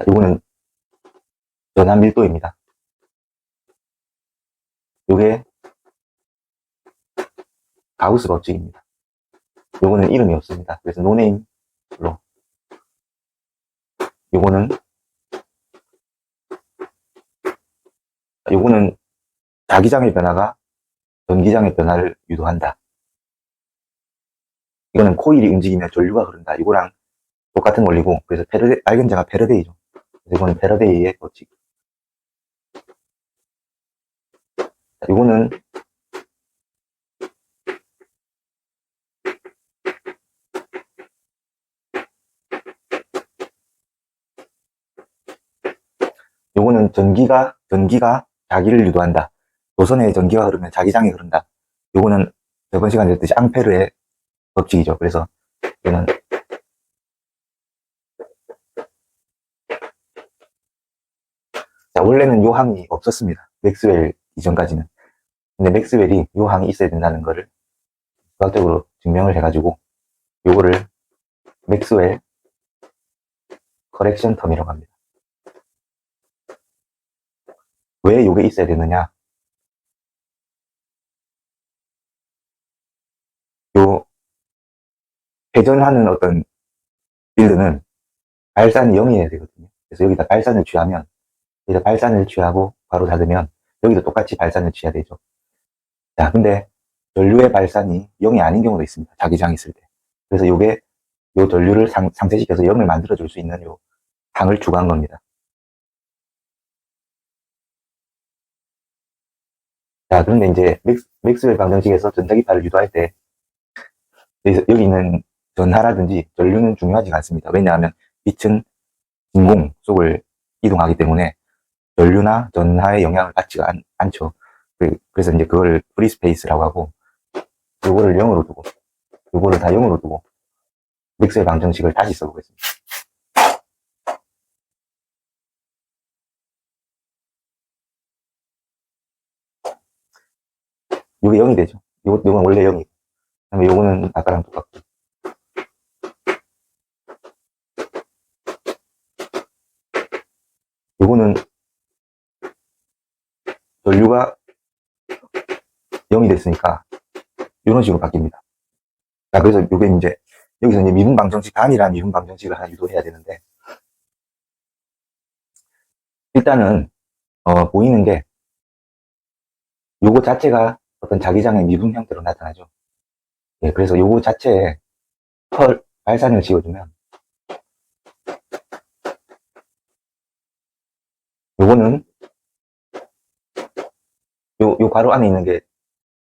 자, 요거는 전압 밀도입니다. 요게 가우스 법칙입니다. 요거는 이름이 없습니다. 그래서 노네임로 요거는 요거는 자기장의 변화가 전기장의 변화를 유도한다. 이거는 코일이 움직이면 전류가 흐른다. 이거랑 똑같은 원리고 그래서 페르데, 발견자가 페르데이죠. 이거는 페르데이의 법칙. 자, 이거는 요거는 전기가 전기가 자기를 유도한다. 노선에 전기가 흐르면 자기장이 흐른다. 요거는 저번 시간에 했듯이 앙페르의 법칙이죠. 그래서 이거는 자, 원래는 요 항이 없었습니다. 맥스웰 이전까지는. 근데 맥스웰이 요 항이 있어야 된다는 거를 과학적으로 증명을 해가지고 요거를 맥스웰 커렉션 텀이라고 합니다. 왜 요게 있어야 되느냐? 요 회전하는 어떤 빌드는 발산이 0이어야 되거든요. 그래서 여기다 발산을 취하면 여기다 발산을 취하고 바로 닫으면 여기도 똑같이 발산을 취해야 되죠. 자, 근데 전류의 발산이 0이 아닌 경우도 있습니다. 자기장 있을 때. 그래서 요게 요 전류를 상, 상쇄시켜서 0을 만들어 줄 수 있는 요 항을 추가한 겁니다. 자, 그런데 이제 맥스, 맥스웰 방정식에서 전자기파를 유도할 때 여기 있는 전하라든지 전류는 중요하지 않습니다. 왜냐하면 빛은 진공 속을 이동하기 때문에 전류나 전하의 영향을 받지가 않, 않죠. 그- 그래서 이제 그걸 프리스페이스라고 하고 요거를 0으로 두고 요거를 다 0으로 두고 맥스웰 방정식을 다시 써보겠습니다. 요게 0이 되죠. 요, 요건 원래 0이고 그다음에 요거는 아까랑 똑같고 요거는 전류가 0이 됐으니까 이런 식으로 바뀝니다. 자, 그래서 요게 이제 여기서 이제 미분 방정식 단이란 미분 방정식을 하나 유도해야 되는데 일단은 어, 보이는 게 요거 자체가 어떤 자기장의 미분 형태로 나타나죠. 예, 그래서 요거 자체에 펄 발산을 지어주면 요거는 요, 요 괄호 안에 있는 게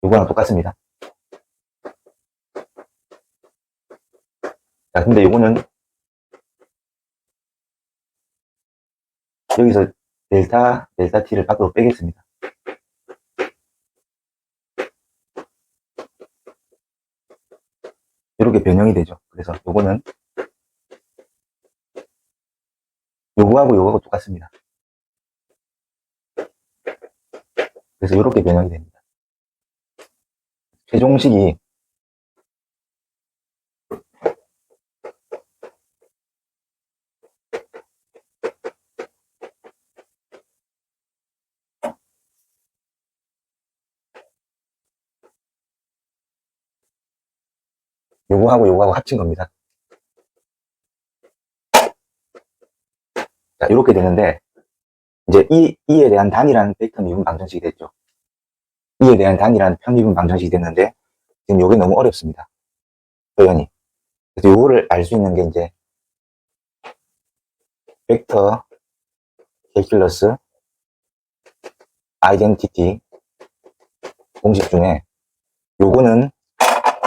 요거랑 똑같습니다. 자, 근데 요거는 여기서 델타, 델타 t를 밖으로 빼겠습니다. 이렇게 변형이 되죠. 그래서 요거는 요거하고 요거하고 똑같습니다. 그래서 이렇게 변형이 됩니다. 최종식이 요거하고 요거하고 합친 겁니다. 자, 이렇게 되는데, 이제 이, 이에 대한 단위라는 벡터 미분 방정식이 됐죠. 이에 대한 단위라는 편미분 방정식이 됐는데, 지금 요게 너무 어렵습니다. 표현이. 그래서 요거를 알 수 있는 게 이제, 벡터 캘큘러스 아이덴티티 공식 중에 요거는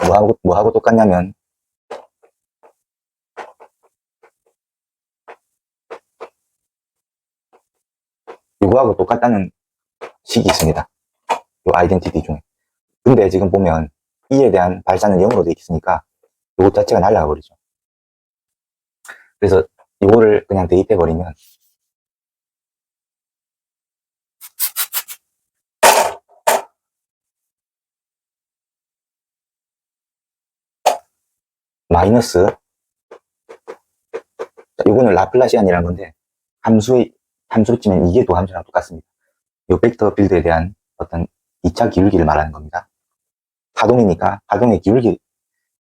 뭐하고, 뭐하고 똑같냐면, 요거하고 똑같다는 식이 있습니다. 요 아이덴티티 중에. 근데 지금 보면 이에 대한 발산은 0으로 되어 있으니까 요것 자체가 날라가 버리죠. 그래서 요거를 그냥 대입해 버리면 마이너스 자, 요거는 라플라시안이라는 건데 함수의, 함수로 치면 이게 도함수랑 똑같습니다. 이 벡터 필드에 대한 어떤 2차 기울기를 말하는 겁니다. 파동이니까 파동의 기울기,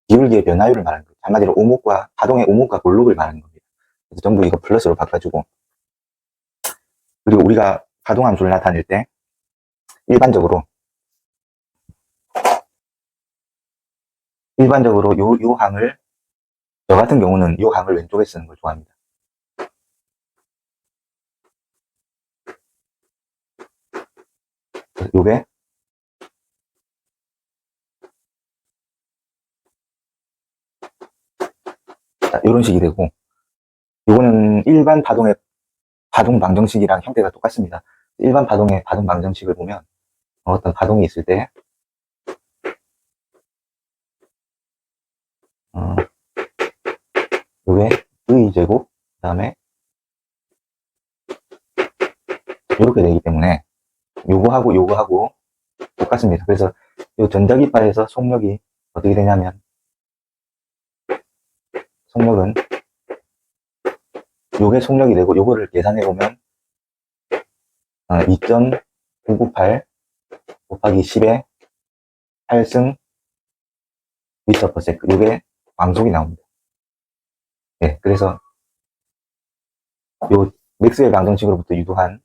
기울기의 변화율을 말하는 거죠. 한마디로 오목과, 파동의 오목과 볼록을 말하는 겁니다. 그래서 전부 이거 플러스로 바꿔주고. 그리고 우리가 파동 함수를 나타낼 때, 일반적으로, 일반적으로 요, 요 항을, 저 같은 경우는 요 항을 왼쪽에 쓰는 걸 좋아합니다. 그래서 요게 자, 이런 식이 되고 요거는 일반 파동의 파동 방정식이랑 형태가 똑같습니다. 일반 파동의 파동 방정식을 보면 어떤 파동이 있을 때 어, 요게 v 제곱 그 다음에 이렇게 되기 때문에 요거하고 요거하고 똑같습니다. 그래서 요 전자기파에서 속력이 어떻게 되냐면 속력은 요게 속력이 되고 요거를 계산해 보면 어, 2.998 곱하기 10의 8승 미터 퍼 세크 요게 광속이 나옵니다. 네, 그래서 요 맥스웰 방정식으로부터 유도한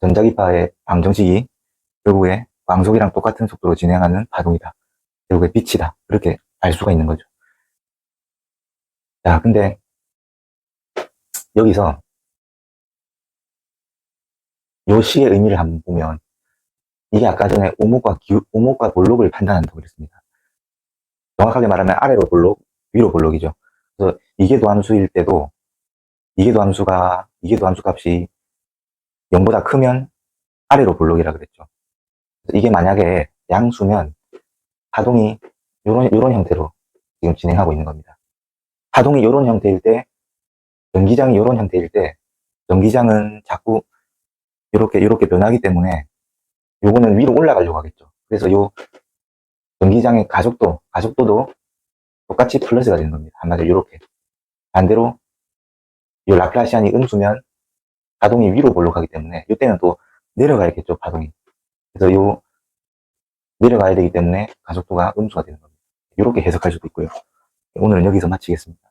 전자기파의 방정식이 결국에 광속이랑 똑같은 속도로 진행하는 파동이다. 결국에 빛이다. 그렇게 알 수가 있는 거죠. 자, 근데 여기서 요 시의 의미를 한번 보면 이게 아까 전에 오목과 기, 오목과 볼록을 판단한다고 그랬습니다. 정확하게 말하면 아래로 볼록, 위로 볼록이죠. 그래서 이게 도함수일 때도 이게 도함수가 이게 도함수 값이 0보다 크면 아래로 볼록이라 그랬죠. 이게 만약에 양수면 파동이 요런 요런 형태로 지금 진행하고 있는 겁니다. 파동이 요런 형태일 때 전기장이 요런 형태일 때 전기장은 자꾸 이렇게 이렇게 변하기 때문에 요거는 위로 올라가려고 하겠죠. 그래서 요 전기장의 가속도 가속도도 똑같이 플러스가 되는 겁니다. 한마디로 이렇게 반대로 요 라플라시안이 음수면 파동이 위로 볼록하기 때문에 이때는 또 내려가야겠죠 파동이. 그래서 요 내려가야 되기 때문에 가속도가 음수가 되는 겁니다. 이렇게 해석할 수도 있고요. 오늘은 여기서 마치겠습니다.